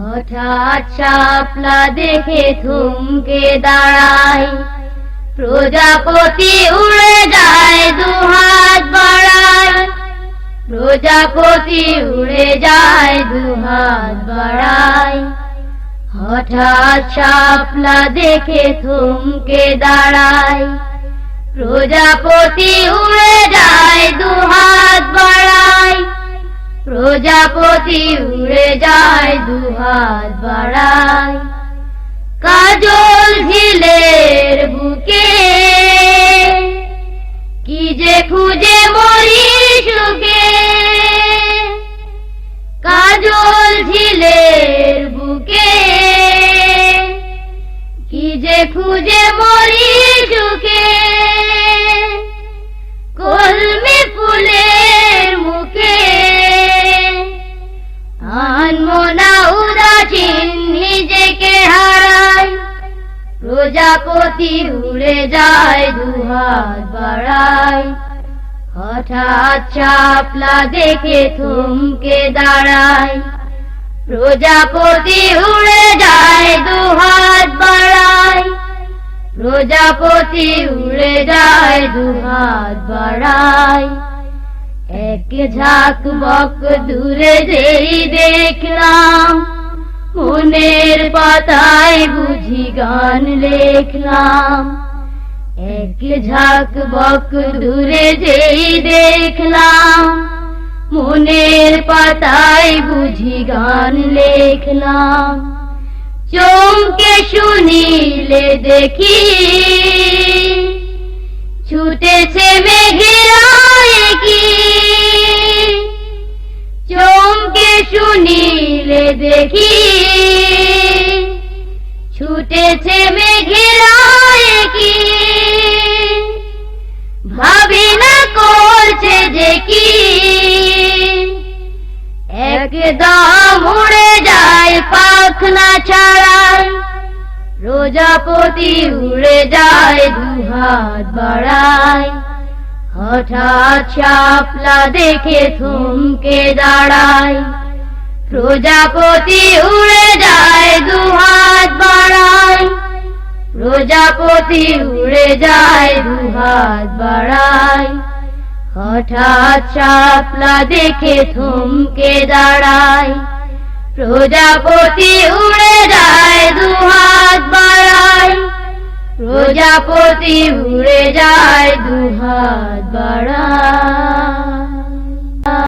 হঠাৎ শাপলা দেখে থমকে দাঁড়ায়। প্রজাপতি উড়ে যায় দুহাত বাড়ায়। প্রজাপতি উড়ে যায় দুহাত বাড়ায়। হঠাৎ সাপলা দেখে থমকে দাঁড়ায়। প্রজাপতি উড়ে যায় দুহাত বাড়ায়। প্রজাপতি উড়ে যায় দুহাত বাড়ায়। কাজল ঝিলের বুকে, কি যে খুঁজে মরি সুখে কাজল ঝিলের বুকে, কি যে খুঁজে মরি সুখে প্রজাপতি উড়ে যায় দুহাত বাড়ায়। হঠাৎ চাপলা দেখে থমকে দাঁড়ায়। প্রজাপতি উড়ে যায় দুহাত বাড়ায়। প্রজাপতি উড়ে যায় দুহাত বাড়ায়। এক ঝাঁক বক দূরে যেই দেখলাম মনের পাতায় বুঝি গান লেখলাম। এক ঝাঁক বক দূরে যেই দেখলাম, মনের পাতায় বুঝি গান লেখলাম। চমকে শুনিলে দেখি ছুটেছে মেঘেরায় কি চমকে শুনিলে দেখি একদম উড়ে যায় পাখনা ছাড়ায় প্রজাপতি উড়ে যায়, দুহাত বাড়ায়। হঠাৎ শাপলা দেখে থমকে দাঁড়ায়। প্রজাপতি উড়ে যায়, দুহাত বাড়ায়। প্রজাপতি উড়ে যায়, দুহাত বাড়ায়। হঠাৎ সাপলা দেখে থমকে দাঁড়ায়। প্রজাপতি উড়ে যায় দুহাত বাড়ায়। প্রজাপতি উড়ে যায় দুহাত বাড়ায়।